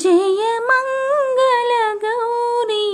జయ మంగళ గౌరీ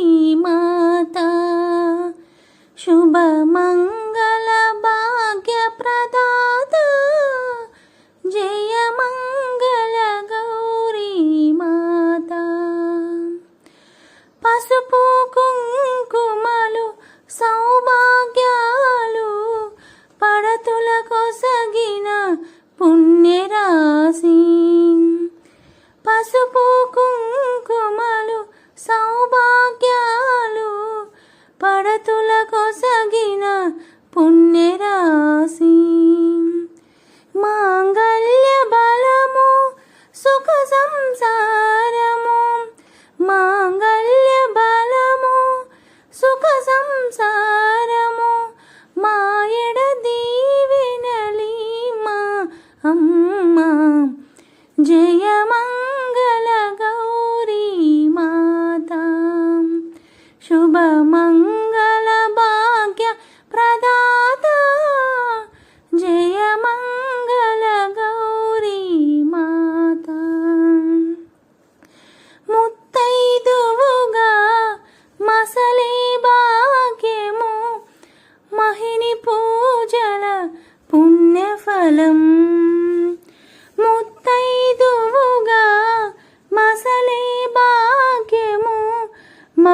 సంసారము మాంగళ్య బలము సుఖ సంసారము మాయడ దీవెనలి మా అమ్మ. జయ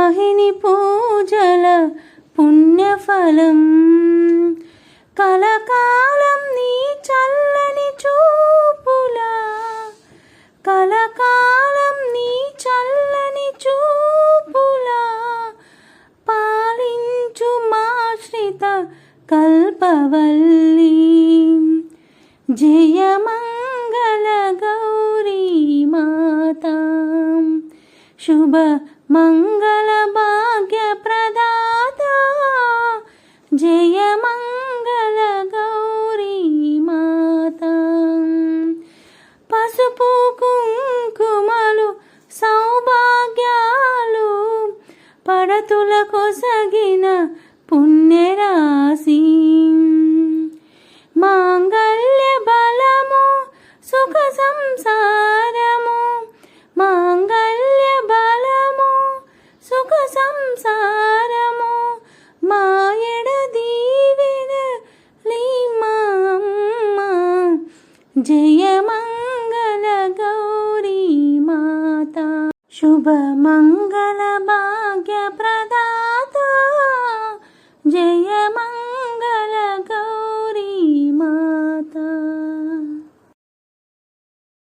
వాహిని పూజల పుణ్యఫలం. కలకాలం నీ చల్లని చూపుల. కలకాలం నీ చల్లని చూపుల. పాలించు మాశ్రిత కల్పవల్లి. జయమంగళ గౌరీ మాత. శుభ మంగళ భాగ్య ప్రదాత జయ మంగళ గౌరీ మాత. పసుపు కుంకుమలు సౌభాగ్యాలు పడతుల కొసగిన పుణ్యరాశి. మాంగళ్య బలము సుఖ जयमङ्गलगौरी माता शुभमङ्गलभाग्यप्रदाता। जयमङ्ग